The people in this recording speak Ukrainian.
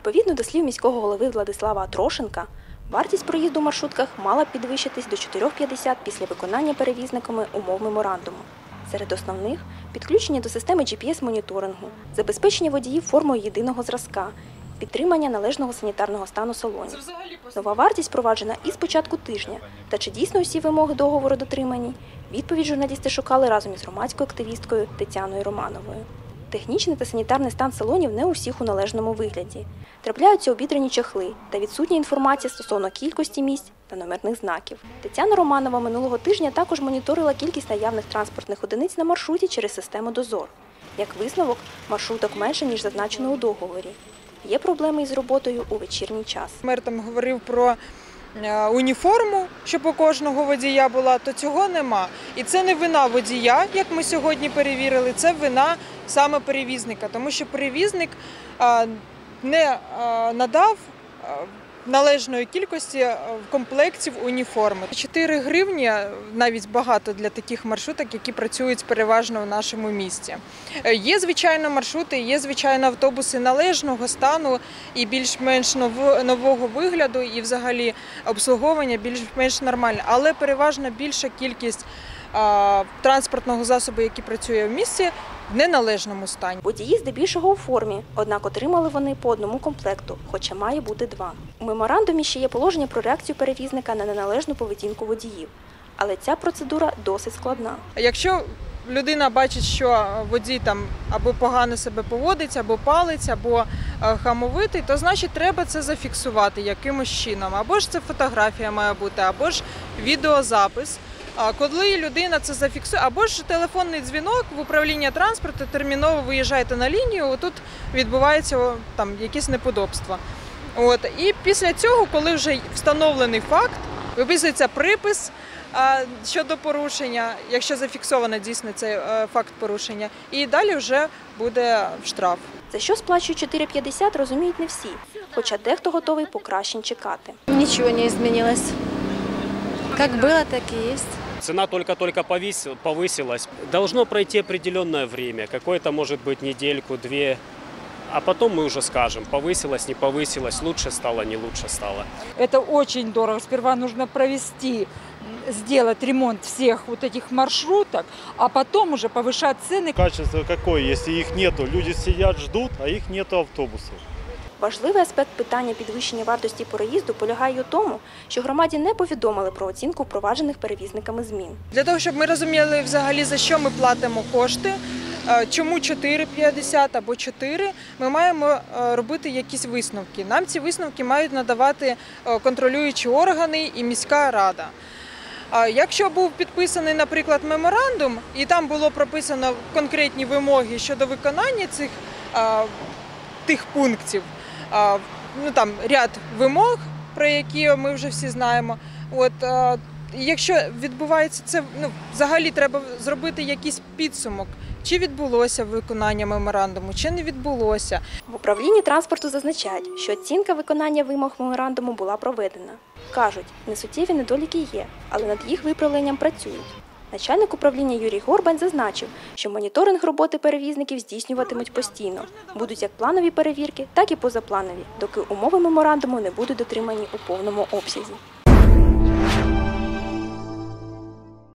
Відповідно до слів міського голови Владислава Трошенка, вартість проїзду в маршрутках мала б підвищитись до 4,50 після виконання перевізниками умов меморандуму. Серед основних підключення до системи GPS-моніторингу, забезпечення водіїв формою єдиного зразка, підтримання належного санітарного стану салонів. Нова вартість впроваджена із початку тижня. Та чи дійсно усі вимоги договору дотримані? Відповідь журналісти шукали разом із громадською активісткою Тетяною Романовою. Технічний та санітарний стан салонів не у всіх у належному вигляді. Трапляються обідрані чахли та відсутня інформація стосовно кількості місць та номерних знаків. Тетяна Романова минулого тижня також моніторила кількість наявних транспортних одиниць на маршруті через систему Дозор. Як висновок, маршруток менше, ніж зазначено у договорі. Є проблеми із роботою у вечірній час. Мер там говорив про уніформу, щоб у кожного водія була, то цього нема. І це не вина водія, як ми сьогодні перевірили, це вина саме перевізника, тому що перевізник е, не е, надав е, належної кількості е, комплектів уніформи. 4 гривні навіть багато для таких маршруток, які працюють переважно в нашому місті. Е, Є, звичайно, маршрути, є, звичайно, автобуси належного стану і більш-менш ново- нового вигляду, і взагалі обслуговування більш-менш нормальне. Але переважно більша кількість транспортного засобу, який працює в місті, в неналежному стані. Водії здебільшого у формі, однак отримали вони по одному комплекту, хоча має бути два. У меморандумі ще є положення про реакцію перевізника на неналежну поведінку водіїв. Але ця процедура досить складна. Якщо людина бачить, що водій там або погано себе поводить, або палить, або е, хамовитий, то значить треба це зафіксувати якимось чином. Або ж це фотографія має бути, або ж відеозапис. А коли людина це зафіксує, або ж телефонний дзвінок в управління транспорту, терміново виїжджаєте на лінію, отут відбувається там якісь неподобства. От і після цього, коли вже встановлений факт, виписується припис а, щодо порушення, якщо зафіксовано дійсно цей е, факт порушення, і далі вже буде штраф. За що сплачують 4,50 розуміють не всі, хоча дехто готовий покращень чекати. Ничего не изменилось. Как было, так и есть. Цена только-только повысилась. Должно пройти определенное время, какое-то может быть недельку, две, а потом мы уже скажем, повысилось, не повысилось, лучше стало, не лучше стало. Это очень дорого. Сперва нужно провести, сделать ремонт всех вот этих маршруток, а потом уже повышать цены. Качество какое, если их нету? Люди сидят, ждут, а их нету автобусов. Важливий аспект питання підвищення вартості проїзду полягає у тому, що громаді не повідомили про оцінку впроваджених перевізниками змін. Для того, щоб ми розуміли взагалі за що ми платимо кошти, е, чому 4,50 або 4, ми маємо е, робити якісь висновки. Нам ці висновки мають надавати е, контролюючі органи і міська рада. Якщо був підписаний, наприклад, меморандум, і там було прописано конкретні вимоги щодо виконання цих тих пунктів, ну там ряд вимог, про які ми вже всі знаємо. От якщо відбувається це, ну взагалі треба зробити якийсь підсумок, чи відбулося виконання меморандуму, чи не відбулося. В управлінні транспорту зазначають, що оцінка виконання вимог меморандуму була проведена. Кажуть, несуттєві недоліки є, але над їх виправленням працюють. Начальник управління Юрій Горбань зазначив, що моніторинг роботи перевізників здійснюватимуть постійно. Будуть як планові перевірки, так і позапланові, доки умови меморандуму не будуть дотримані у повному обсязі.